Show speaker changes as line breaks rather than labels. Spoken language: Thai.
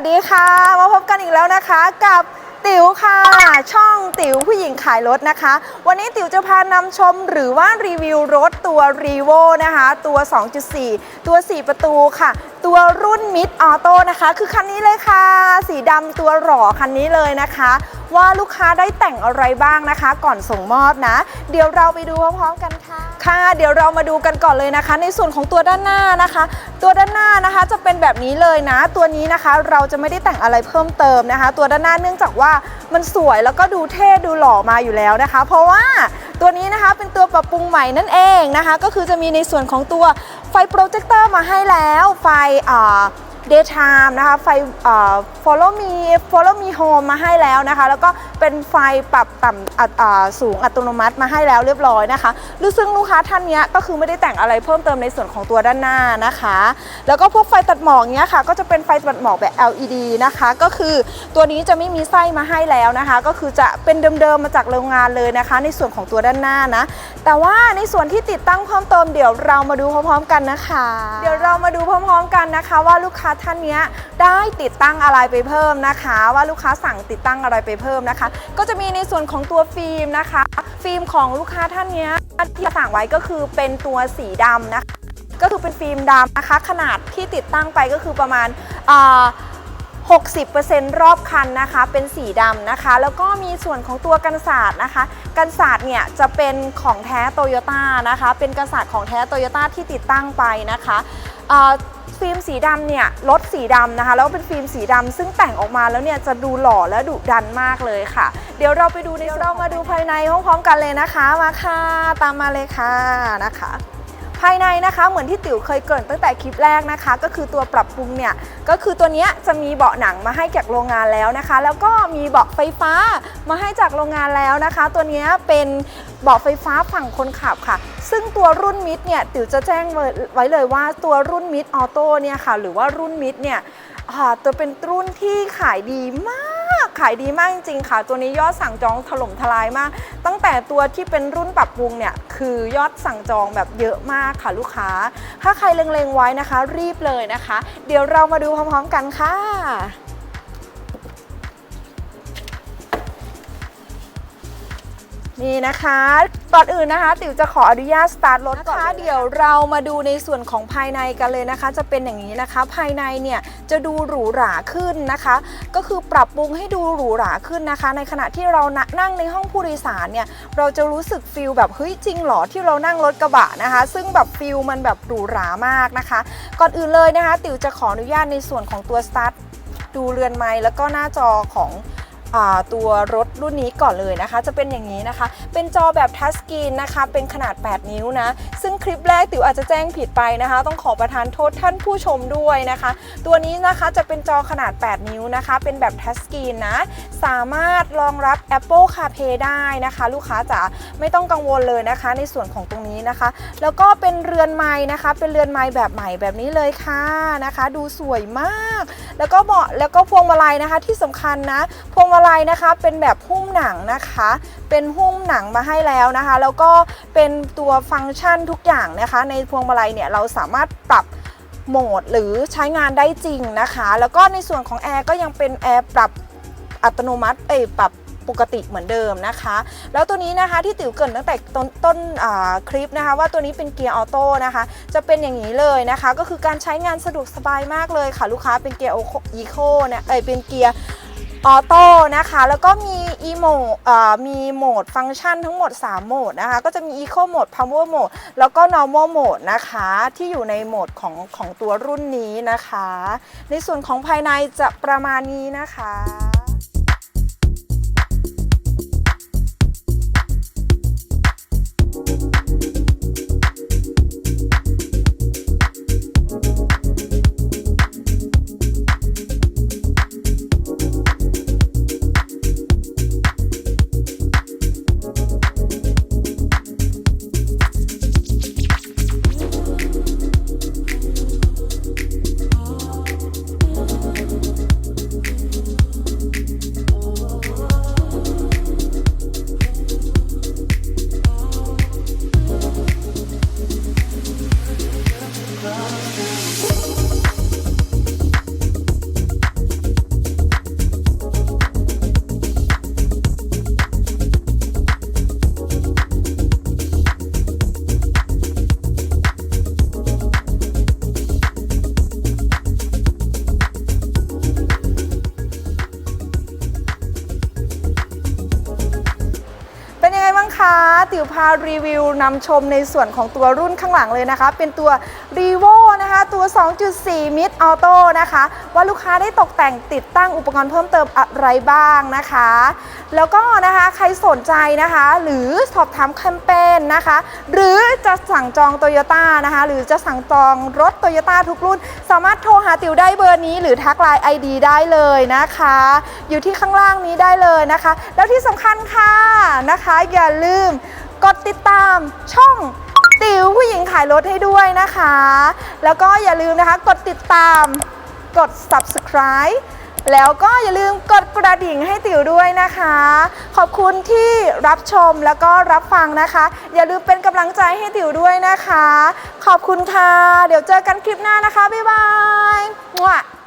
วัสดีค่ะ มาพบกันอีกแล้วนะคะกับติ๋วค่ะ ช่องติ๋วผู้หญิงขายรถนะคะ วันนี้ติ๋วจะพานำชมหรือว่ารีวิวรถตัว r e v o นะคะ ตัว 2.4 ตัว 4 ประตูค่ะ ตัวรุ่นมิดออโต้นะคะ คือคันนี้เลยค่ะ สีดำตัวหล่อคันนี้เลยนะคะ ว่าลูกค้าได้แต่งอะไรบ้างนะคะ ก่อนส่งมอบนะ เดี๋ยวเราไปดูพร้อมๆกันค่ะ ค่ะ เดี๋ยวเรามาดูกันก่อนเลยนะคะ ในส่วนของตัวด้านหน้านะคะ ตัวด้านหน้านะคะจะเป็นแบบนี้เลยนะ ตัวนี้นะคะเราจะไม่ได้แต่งอะไรเพิ่มเติมนะคะ ตัวด้านหน้าเนื่องจากว่ามันสวยแล้วก็ดูเท่ดูหล่อมาอยู่แล้วนะคะ เพราะว่าตัวนี้นะคะเป็นตัวปรับปรุงใหม่นั่นเองนะคะ ก็คือจะมีในส่วนของตัวไฟโปรเจคเตอร์มาให้แล้วไฟอ่า daytime นะคะไฟ follow me follow me home มาให้แล้วนะคะ แล้วก็เป็นไฟปรับต่ำสูงอัตโนมัติมาให้แล้วเรียบร้อยนะคะรู้ซึ่งลูกค้าท่านเนี้ยก็คือไม่ได้แต่งอะไรเพิ่มเติมในส่วนของตัวด้านหน้านะคะ แล้วก็พวกไฟตัดหมอกเนี้ยค่ะ ก็จะเป็นไฟตัดหมอกแบบ LED นะคะ ก็คือตัวนี้จะไม่มีไส้มาให้แล้วนะคะ ก็คือจะเป็นเดิมๆมาจากโรงงานเลยนะคะ ในส่วนของตัวด้านหน้านะ แต่ว่าในส่วนที่ติดตั้งเพิ่มเติมเดี๋ยวเรามาดูพร้อมๆกันนะคะ เดี๋ยวเรามาดูพร้อมๆกันนะคะ ว่าลูกค้าท่านเนี้ยได้ติดตั้งอะไรไปเพิ่มนะคะ ว่าลูกค้าสั่งติดตั้งอะไรไปเพิ่มนะคะ ก็จะมีในส่วนของตัวฟิล์มนะคะ ฟิล์มของลูกค้าท่านเนี้ยที่สั่งไว้ก็คือเป็นตัวสีดำนะคะ ก็คือเป็นฟิล์มดำนะคะ ขนาดที่ติดตั้งไปก็คือประมาณ60%รอบคันนะคะเป็นสีดำนะคะ แล้วก็มีส่วนของตัวกันศาสตร์นะคะกันศาสตร์เนี่ยจะเป็นของแท้โตโยต้านะคะ เป็นกันศาสตร์ของแท้โตโยต้าที่ติดตั้งไปนะคะ ฟิล์มสีดำเนี่ยรถสีดำนะคะ แล้วเป็นฟิล์มสีดำซึ่งแต่งออกมาแล้วเนี่ยจะดูหล่อและดุดันมากเลยค่ะ เดี๋ยวเราไปดูในเดี๋ยวเรามาดูภายในพร้อมๆกันเลยนะคะมาค่ะตามมาเลยค่ะนะคะ ภายในนะคะเหมือนที่ติ๋วเคยเกริ่นตั้งแต่คลิปแรกนะคะ ก็คือตัวปรับปรุงเนี่ยก็คือตัวนี้จะมีเบาะหนังมาให้จากโรงงานแล้วนะคะ แล้วก็มีเบาะไฟฟ้ามาให้จากโรงงานแล้วนะคะ ตัวนี้เป็นเบาะไฟฟ้าฝั่งคนขับค่ะ ซึ่งตัวรุ่นมิดเนี่ยติ๋วจะแจ้งไว้เลยว่าตัวรุ่นมิดออโต้เนี่ยค่ะหรือว่ารุ่นมิดเนี่ยตัวเป็นรุ่นที่ขายดีมาก ขายดีมากจริงๆค่ะ ตัวนี้ยอดสั่งจองถล่มทลายมาก ตั้งแต่ตัวที่เป็นรุ่นปรับปรุงเนี่ยคือยอดสั่งจองแบบเยอะมากค่ะลูกค้า ถ้าใครเล็งๆไว้นะคะ รีบเลยนะคะ เดี๋ยวเรามาดูพร้อมๆกันค่ะ นี่นะคะ ก่อนอื่นนะคะ ติ๋วจะขออนุญาตสตาร์ทรถก่อนนะคะเดี๋ยวเรามาดูในส่วนของภายในกันเลยนะคะ จะเป็นอย่างนี้นะคะ ภายในเนี่ยจะดูหรูหราขึ้นนะคะ ก็คือปรับปรุงให้ดูหรูหราขึ้นนะคะ ในขณะที่เรานั่งในห้องผู้โดยสารเนี่ยเราจะรู้สึกฟิลแบบเฮ้ยจริงเหรอที่เรานั่งรถกระบะนะคะ ซึ่งแบบฟิลมันแบบหรูหรามากนะคะ ก่อนอื่นเลยนะคะ ติ๋วจะขออนุญาตในส่วนของตัวสตาร์ทดูเรือนไม้แล้วก็หน้าจอของอ่า ตัวรถรุ่นนี้ก่อนเลยนะคะ จะเป็นอย่างนี้นะคะ เป็นจอแบบทัชสกรีนนะคะ เป็นขนาด 8 นิ้วนะ ซึ่งคลิปแรกติ๋วอาจจะแจ้งผิดไปนะคะ ต้องขอประทานโทษท่านผู้ชมด้วยนะคะ ตัวนี้นะคะจะเป็นจอขนาด 8 นิ้วนะคะ เป็นแบบทัชสกรีนนะ สามารถรองรับ Apple CarPlay ได้นะคะ ลูกค้าจ๋าไม่ต้องกังวลเลยนะคะ ในส่วนของตรงนี้นะคะ แล้วก็เป็นเรือนไม้นะคะ เป็นเรือนไม้แบบใหม่แบบนี้เลยค่ะนะคะ ดูสวยมาก แล้วก็เหมาะแล้วก็พวงมาลัยนะคะ ที่สำคัญนะพวงมาลัยนะคะเป็นแบบหุ้มหนังนะคะ เป็นหุ้มหนังมาให้แล้วนะคะ แล้วก็เป็นตัวฟังก์ชันทุกอย่างนะคะ ในพวงมาลัยเนี่ยเราสามารถปรับโหมดหรือใช้งานได้จริงนะคะ แล้วก็ในส่วนของแอร์ก็ยังเป็นแอร์ปรับอัตโนมัติเอ้ยปรับปกติเหมือนเดิมนะคะ แล้วตัวนี้นะคะที่ติ๋วเกินตั้งแต่ต้นต้นคลิปนะคะ ว่าตัวนี้เป็นเกียร์ออโต้นะคะ จะเป็นอย่างนี้เลยนะคะ ก็คือการใช้งานสะดวกสบายมากเลยค่ะ ลูกค้าเป็นเกียร์อีโคเนี่ยเอ้ยเป็นเกียร์ ออโต้นะคะ แล้วก็มีอีโมอ่มีโหมดฟังก์ชันทั้งหมด 3 โหมดนะคะ ก็จะมี Eco Mode Power Mode แล้วก็ Normal Mode นะคะ ที่อยู่ในโหมดของของตัวรุ่นนี้นะคะ ในส่วนของภายในจะประมาณนี้นะคะ ติ๋วพารีวิวนำชมในส่วนของตัวรุ่นข้างหลังเลยนะคะ เป็นตัว r e v o นะคะ ตัว 2.4 Mid Auto นะคะ ว่าลูกค้าได้ตกแต่งติดตั้งอุปกรณ์เพิ่มเติมอะไรบ้างนะคะ แล้วก็นะคะใครสนใจนะคะ หรือสอบถามแคมเปญนะคะ หรือจะสั่งจองโตโยต้านะคะ หรือจะสั่งจองรถโตโยต้าทุกรุ่น สามารถโทรหาติ๋วได้เบอร์นี้ หรือทักไลน์ ID ได้เลยนะคะ อยู่ที่ข้างล่างนี้ได้เลยนะคะ แล้วที่สำคัญค่ะนะคะอย่าลืมกดติดตามช่องติ๋วผู้หญิงขายรถให้ด้วยนะคะ แล้วก็อย่าลืมนะคะ กดติดตามกด subscribe แล้วก็อย่าลืมกดกระดิ่งให้ติ๋วด้วยนะคะ ขอบคุณที่รับชมแล้วก็รับฟังนะคะ อย่าลืมเป็นกำลังใจให้ติ๋วด้วยนะคะ ขอบคุณค่ะ เดี๋ยวเจอกันคลิปหน้านะคะ บ๊ายบายมั่